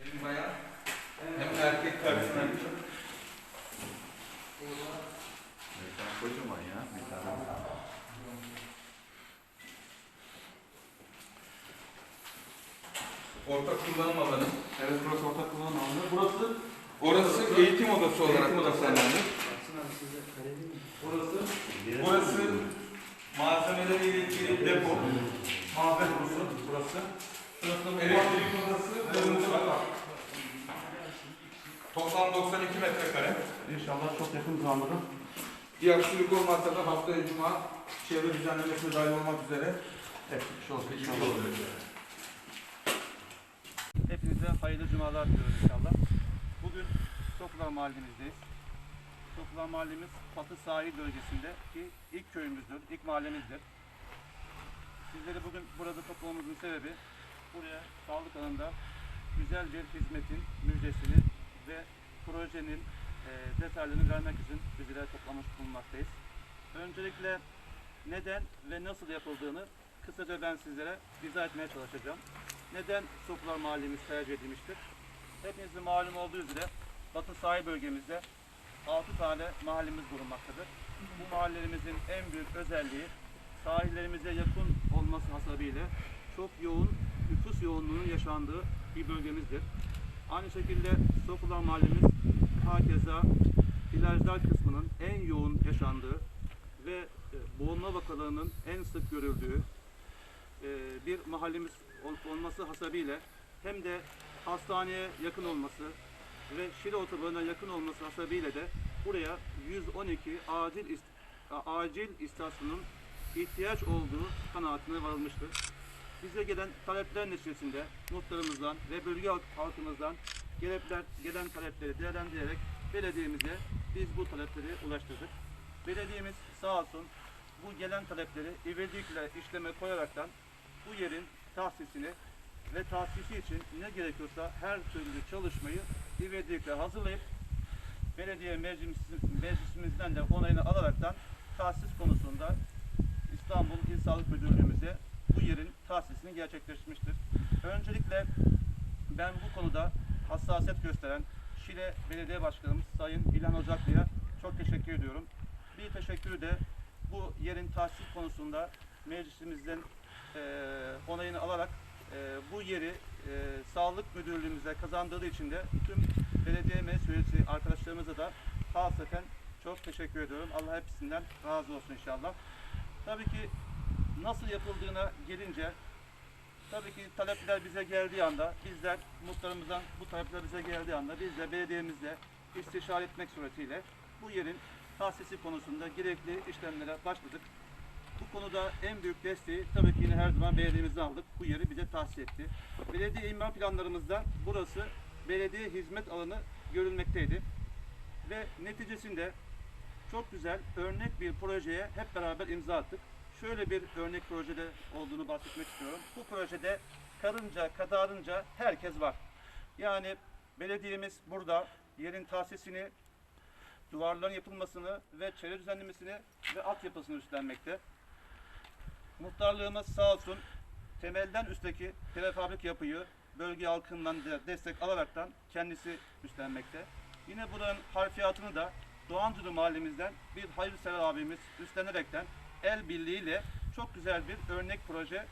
Hem bayan hem erkek karşısına. Mekan kocaman ya. Mekan. Ortak kullanım alanı. Evet burası ortak kullanım alanı. Burası Orası eğitim odası olarak Eğitim odası. tasarlandı. Burası, burası malzemeleriyle ilgili depo. Odası burası. Burası elektrik odası ve mutfak. Toplam 92 metrekare. inşallah çok yakın zamanda Bir aksilik olmazsa da haftaya cuma çevre düzenlemesine dahil olmak üzere etmiş olsun bir inşallah. olacak. Hepinize hayırlı cumalar diliyoruz inşallah. Bugün Toplar Mahallemizdeyiz. Toplar Mahallemiz Fatı Sahil bölgesindeki ilk köyümüzdür, ilk mahallemizdir. Sizleri bugün burada toplamamızın sebebi buraya sağlık alanında güzel bir hizmetin müjdesini ve projenin e, detaylarını vermek için bizlere toplamış bulunmaktayız. Öncelikle neden ve nasıl yapıldığını kısaca ben sizlere izah etmeye çalışacağım. Neden Soklar Mahallemiz tercih edilmiştir? Hepinizin malum olduğu üzere Batı sahil bölgemizde 6 tane mahallemiz bulunmaktadır. Bu mahallelerimizin en büyük özelliği sahillerimize yakın olması hasebiyle çok yoğun nüfus yoğunluğunun yaşandığı bir bölgemizdir. Aynı şekilde Soklar Mahallemiz hakeza plajlar kısmının en yoğun yaşandığı ve e, boğulma vakalarının en sık görüldüğü e, bir mahallemiz ol- olması hasebiyle hem de hastaneye yakın olması ve Şile otobanına yakın olması hasebiyle de buraya 112 acil ist- acil istasyonunun ihtiyaç olduğu kanaatine varılmıştır. Bize gelen talepler neticesinde muhtarımızdan ve bölge halk- halkımızdan gelepler, gelen talepleri değerlendirerek belediyemize biz bu talepleri ulaştırdık. Belediyemiz sağ olsun bu gelen talepleri ivedilikle işleme koyaraktan bu yerin tahsisini ve tahsisi için ne gerekiyorsa her türlü çalışmayı ivedilikle hazırlayıp belediye meclis, meclisimizden de onayını alaraktan tahsis konusunda İstanbul İl Sağlık Müdürlüğümüze bu yerin tahsisini gerçekleştirmiştir. Öncelikle ben bu konuda hassasiyet gösteren Şile Belediye Başkanımız Sayın İlhan Ocaklı'ya çok teşekkür ediyorum. Bir teşekkürü de bu yerin tahsis konusunda meclisimizden eee onayını alarak eee, bu yeri eee, Sağlık Müdürlüğümüze kazandırdığı için de tüm belediye meclis üyesi arkadaşlarımıza da hasreten çok teşekkür ediyorum. Allah hepsinden razı olsun inşallah. Tabii ki nasıl yapıldığına gelince tabii ki talepler bize geldiği anda bizler muhtarımızdan bu talepler bize geldiği anda biz de belediyemizle istişare etmek suretiyle bu yerin tahsisi konusunda gerekli işlemlere başladık. Bu konuda en büyük desteği tabii ki yine her zaman belediyemizden aldık. Bu yeri bize tahsis etti. Belediye imar planlarımızda burası belediye hizmet alanı görülmekteydi. Ve neticesinde çok güzel örnek bir projeye hep beraber imza attık. Şöyle bir örnek projede olduğunu bahsetmek istiyorum. Bu projede karınca, kadarınca herkes var. Yani belediyemiz burada yerin tahsisini, duvarların yapılmasını ve çevre düzenlemesini ve altyapısını üstlenmekte. Muhtarlığımız sağ olsun temelden üstteki prefabrik yapıyı bölge halkından da destek alaraktan kendisi üstlenmekte. Yine buranın harfiyatını da Doğancılı mahallemizden bir hayırsever abimiz üstlenerekten el birliğiyle çok güzel bir örnek projeyi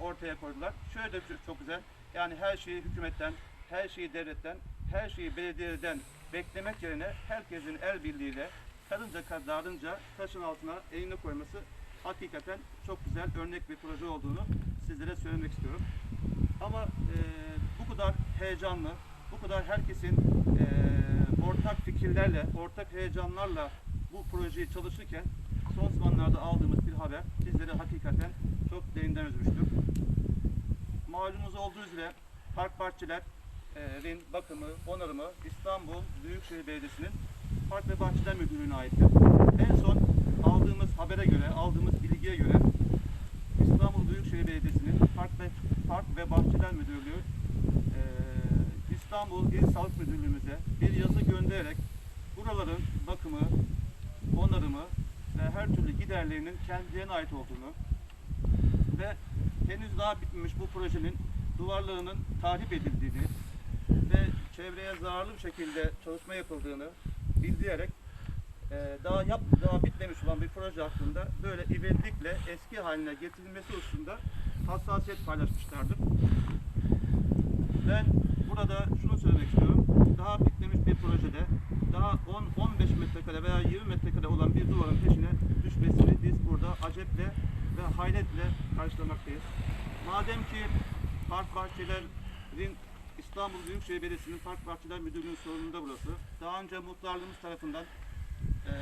ortaya koydular. Şöyle de çok- güzel. Yani her şeyi hükümetten, her şeyi devletten, her şeyi belediyeden beklemek yerine herkesin el birliğiyle karınca kadarınca taşın altına elini koyması hakikaten çok güzel örnek bir proje olduğunu sizlere söylemek istiyorum. Ama eee, bu kadar heyecanlı, bu kadar herkesin eee, ortak fikirlerle, ortak heyecanlarla bu projeyi çalışırken son zamanlarda aldığımız bir haber bizleri hakikaten çok derinden üzmüştür. Malumunuz olduğu üzere park bahçelerin bakımı, onarımı İstanbul Büyükşehir Belediyesi'nin Park ve Bahçeler Müdürlüğü'ne aittir. En son aldığımız habere göre, aldığımız bilgiye göre İstanbul Büyükşehir Belediyesi'nin Park ve, Park ve Bahçeler Müdürlüğü eee, İstanbul İl Sağlık Müdürlüğümüze bir yazı göndererek buraların bakımı, onarımı her türlü giderlerinin kendilerine ait olduğunu ve henüz daha bitmemiş bu projenin duvarlarının tahrip edildiğini, ve çevreye zararlı bir şekilde çalışma yapıldığını bildirerek e, daha yap daha bitmemiş olan bir proje hakkında böyle ivedilikle eski haline getirilmesi hususunda hassasiyet paylaşmışlardır. Ben burada şunu söylemek istiyorum. Daha bitmemiş bir projede daha 10-15 metrekare veya 20 metrekare olan bir duvarın peşine düşmesini biz burada aceple ve hayretle karşılamaktayız. Madem ki Park Bahçelerin İstanbul Büyükşehir Belediyesi'nin Park Bahçeler Müdürlüğü'nün sorumluluğunda burası. Daha önce muhtarlığımız tarafından eee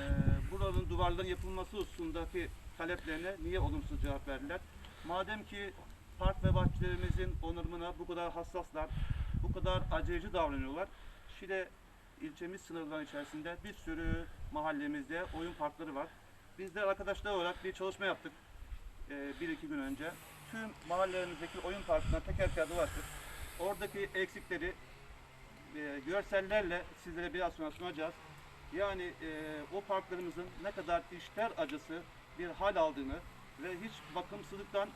buranın duvarların yapılması hususundaki taleplerine niye olumsuz cevap verdiler? Madem ki park ve bahçelerimizin onarımına bu kadar hassaslar, bu kadar aceleci davranıyorlar. Şile ilçemiz sınırları içerisinde bir sürü mahallemizde oyun parkları var. Biz de arkadaşlar olarak bir çalışma yaptık eee, bir iki gün önce. Tüm mahallelerimizdeki oyun parkına teker teker dolaştık. Oradaki eksikleri e, görsellerle sizlere biraz sonra sunacağız. Yani e, o parklarımızın ne kadar işler acısı bir hal aldığını ve hiç bakımsızlıktan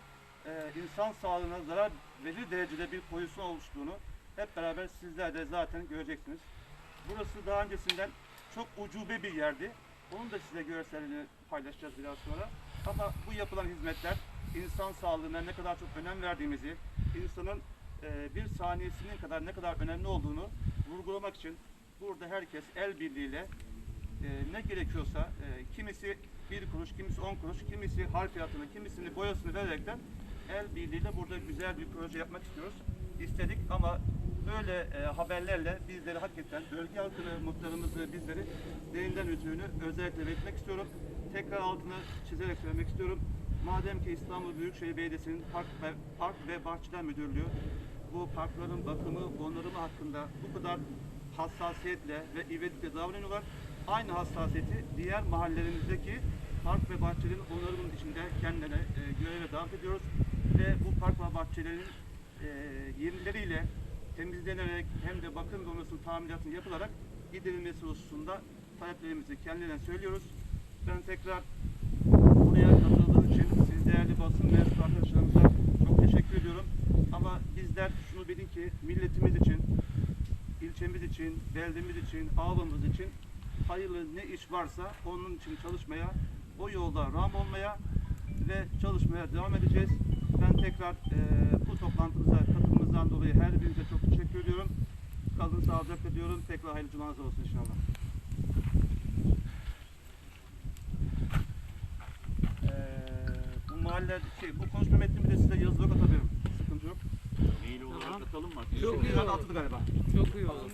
e, insan sağlığına zarar verir derecede bir pozisyon oluştuğunu hep beraber sizler de zaten göreceksiniz. Burası daha öncesinden çok ucube bir yerdi. Onun da size görselini paylaşacağız biraz sonra. Ama bu yapılan hizmetler insan sağlığına ne kadar çok önem verdiğimizi, insanın e, bir saniyesinin kadar ne kadar önemli olduğunu vurgulamak için burada herkes el birliğiyle e, ne gerekiyorsa e, kimisi bir kuruş, kimisi on kuruş, kimisi harfiyatını, kimisini boyasını vererekten el birliğiyle burada güzel bir proje yapmak istiyoruz. İstedik ama böyle e, haberlerle bizleri hakikaten bölge halkını, muhtarımızı, bizleri derinden üzdüğünü özellikle belirtmek istiyorum. Tekrar altını çizerek söylemek istiyorum. Madem ki İstanbul Büyükşehir Belediyesi'nin Park ve, Park ve Bahçeler Müdürlüğü bu parkların bakımı, onarımı hakkında bu kadar hassasiyetle ve ivedilikle davranıyorlar. Aynı hassasiyeti diğer mahallelerimizdeki park ve bahçelerin onarımının içinde kendilerine e, göreve davet ediyoruz. Ve bu park ve bahçelerin e, yenileriyle temizlenerek hem de bakım ve onarısının tamiratının yapılarak giderilmesi hususunda taleplerimizi kendilerine söylüyoruz. Ben tekrar buraya katıldığınız için siz değerli basın mensup arkadaşlarımıza çok teşekkür ediyorum. Ama bizler şunu bilin ki milletimiz için, ilçemiz için, beldemiz için, ağabeyimiz için hayırlı ne iş varsa onun için çalışmaya, o yolda ram olmaya ve çalışmaya devam edeceğiz. Ben tekrar eee, bu toplantımıza katılımınızdan dolayı her birinize çok teşekkür ediyorum. Kalın sağlıcakla diyorum. Tekrar hayırlı cumanız olsun inşallah. Eee, bu mahalle, şey, bu konuşma metnimi de size yazılı olarak atabilirim. Sıkıntı yok. Mail olarak atalım mı? Çok iyi Şuradan oldu. atıldı galiba. Çok iyi oldu.